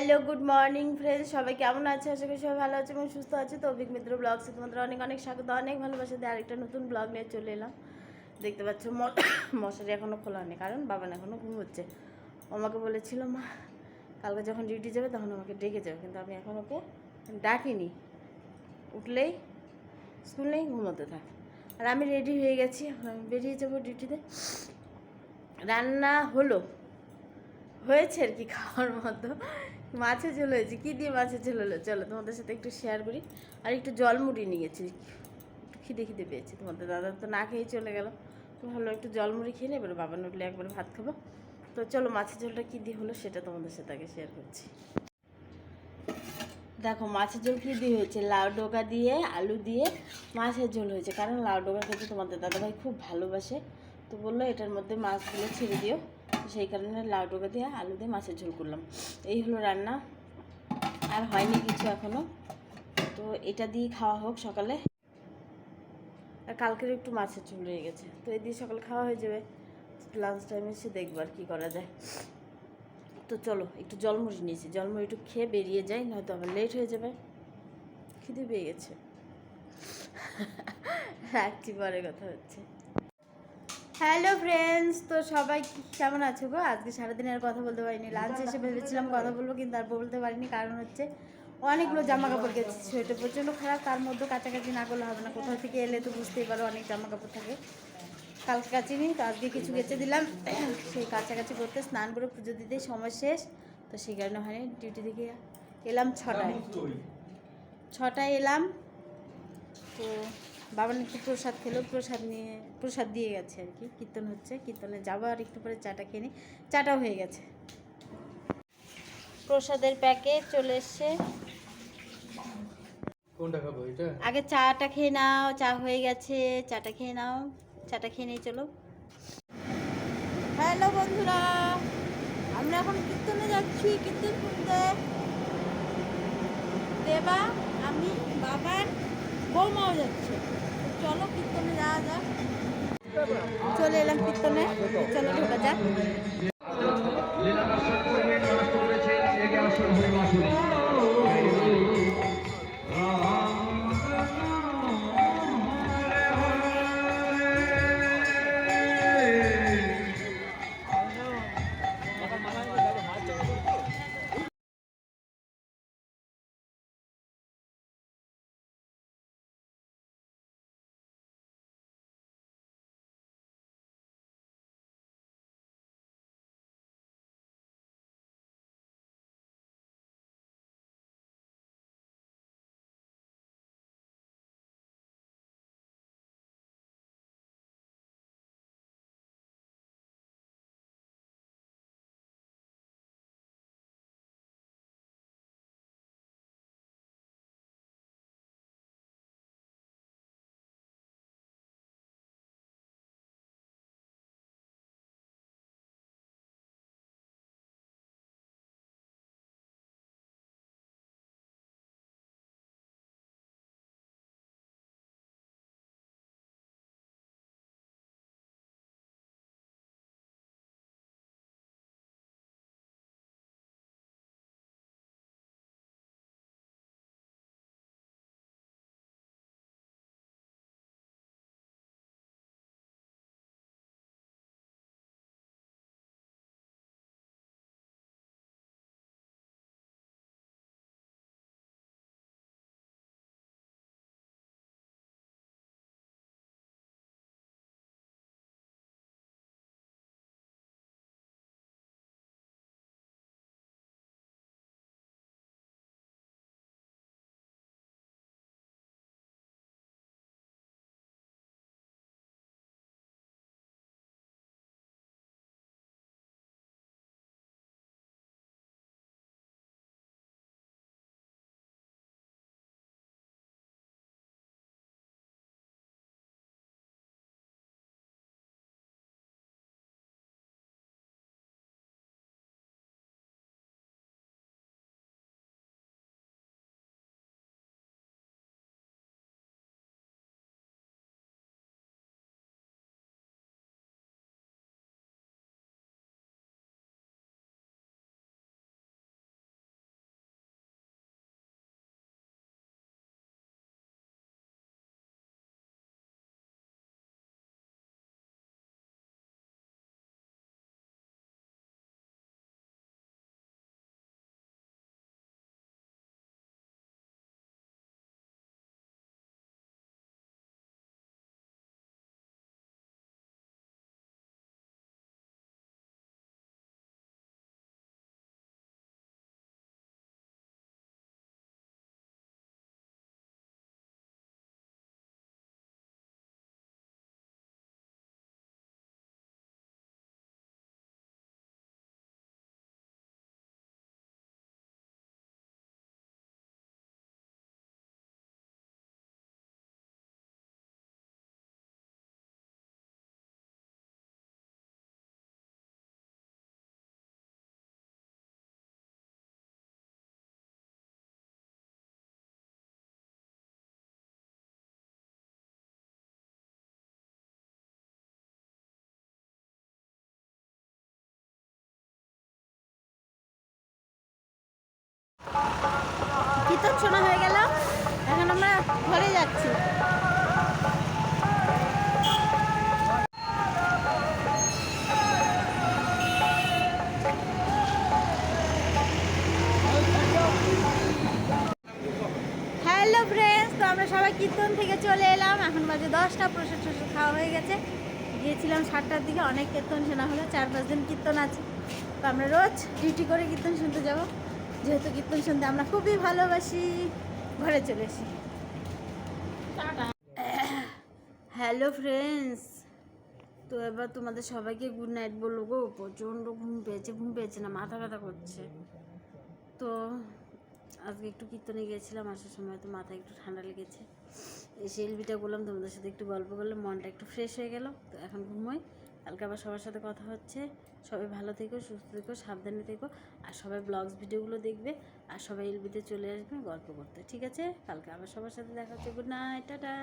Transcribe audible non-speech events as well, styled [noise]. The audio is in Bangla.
হ্যালো গুড মর্নিং ফ্রেন্ডস সবাই কেমন আছে? আশা করি সবাই ভালো আছে এবং সুস্থ আছে। তো অভিক মিত্র ব্লগসে তোমাদের অনেক অনেক স্বাগত, অনেক ভালোবাসা দিয়ে আরেকটা নতুন ব্লগ নিয়ে চলে এলাম। দেখতে পাচ্ছ মশারি এখনও খোলা নেই, কারণ বাবান এখনও ঘুমোচ্ছে ও আমাকে বলেছিল, মা, কালকে যখন ডিউটি যাবে তখন আমাকে ডেকে যাবে। কিন্তু আমি এখন ওকে ডাকিনি। উঠলেই স্কুল নেই ঘুমোতে থাক। আর আমি রেডি হয়ে গেছি আমি বেরিয়ে যাব ডিউটিতে রান্না হলো। হয়েছে আর কি খাওয়ার মতো। মাছের ঝোল হয়েছে। কী দিয়ে মাছের ঝোল হলো? চলো, তোমাদের সাথে একটু শেয়ার করি। আর একটু জল মুড়ি নিয়ে গেছি একটু খিদে খিদে পেয়েছি তোমাদের। দাদা তো না খেয়েই চলে গেল। তো ভালো একটু জল মুড়ি খেয়ে এবারে বাবা উঠলে একবার ভাত খাব। তো চলো, মাছের ঝোলটা কী দিয়ে হলো সেটা তোমাদের সাথে আগে শেয়ার করছি। দেখো, মাছের ঝোল কী দিয়ে হয়েছে। লাউ ডোকা দিয়ে, আলু দিয়ে মাছের ঝোল হয়েছে। কারণ লাউ ডোকা খেতে তোমাদের দাদাভাই খুব ভালোবাসে। তো বলল, এটার মধ্যে মাছগুলো ছেড়ে দিও। সেই কারণে লাউ ডোকা দিয়ে আলু দিয়ে মাছের ঝোল করলাম। এই হলো রান্না। আর হয়নি কিছু এখনও তো এটা দিয়ে খাওয়া হোক সকালে। আর কালকের একটু মাছের ঝোল রয়ে গেছে। তো এই দিয়ে সকালে খাওয়া হয়ে যাবে। লাঞ্চ টাইমে এসে দেখব আর কী করা যায়। তো চলো, একটু জলমুড়ি নিয়েছি। জলমুড়ি একটু খেয়ে বেরিয়ে যাই, নয়তো আবার লেট হয়ে যাবে। খিদে পেয়ে গেছে। [laughs] রাখছি পরে কথা হচ্ছে। হ্যালো ফ্রেন্ডস তো সবাই কেমন আছো গো? আজকে সারাদিন আর কথা বলতে পারিনি। লাঞ্চ এসে ভেবেছিলাম কথা বলব কিন্তু আর বলতে পারিনি। কারণ হচ্ছে অনেকগুলো জামা কাপড় গেছে সেটা প্রচণ্ড খারাপ তার মধ্যে কাছাকাছি না করলে হবে না। কোথাও থেকে এলে তো বুঝতেই পারো অনেক জামা কাপড় থাকে। কালকে কাচিনি তো আজকে কিছু গেছে দিলাম। সেই কাছাকাছি করতে স্নান করে পুজো দিতেই সময় শেষ তো সেই কারণে হয়নি। ডিউটি থেকে এলাম ছটায়। ছটায় এলাম তো বাবা একটু প্রসাদ খেলো প্রসাদ নিয়ে প্রসাদ দিয়ে গেছে আর কি। কীর্তন হচ্ছে কীর্তনে যাব আর একটু পরে চাটা খেয়ে নিই। চাটাও হয়ে গেছে। প্রসাদের প্যাকেট চলে এসছে। কোনটা খাব এটা? আগে চাটা খেয়ে নাও চা হয়ে গেছে চাটা খেয়ে নাও চাটা খেয়ে নিয়ে চলো। হ্যালো বন্ধুরা আমরা এখন কীর্তনে যাচ্ছি কীর্তন শুনতে দেবা আমি বাবার বৌমাও যাচ্ছে। চলো কীর্তনে যাওয়া যাক। চলে এলাম কীর্তনে। চলো ঢোকা যাক। শোনা হয়ে গেল। এখন আমরা ঘরে যাচ্ছি। হ্যালো ফ্রেন্ডস তো আমরা সবাই কীর্তন থেকে চলে এলাম। এখন বাজে দশটা, প্রসাদ টসাদ খাওয়া হয়ে গেছে। গিয়েছিলাম সাতটার দিকে, অনেক কীর্তন শোনা হলো, চার পাঁচ দিন কীর্তন আছে। তো আমরা রোজ ডিউটি করে কীর্তন শুনতে যাব। যেহেতু কীর্তন শুনতে আমরা খুবই ভালোবাসি, ঘরে চলে এসি হ্যালো ফ্রেন্ডস, তো এবার তোমাদের সবাইকে গুড নাইট বলব গো, প্রচণ্ড ঘুম পেয়েছে ঘুম পেয়েছে না, মাথা ব্যথা করছে। তো আজকে একটু কীর্তনে গিয়েছিলাম, আসার সময় তো মাথায় একটু ঠান্ডা লেগেছে। এসে এলবিটা বললাম তোমাদের সাথে একটু গল্প করলে মনটা একটু ফ্রেশ হয়ে গেল, তো এখন ঘুমোই। কালকে আবার সবার সাথে কথা হচ্ছে। সবাই ভালো থেকো, সুস্থ থেকো, সাবধানে থেকো। আর সবাই ব্লগস ভিডিওগুলো দেখবে। আর সবাই এলবিতে চলে আসবে গল্প করতে। ঠিক আছে? কালকে আবার সবার সাথে দেখা হচ্ছে। Good night tata!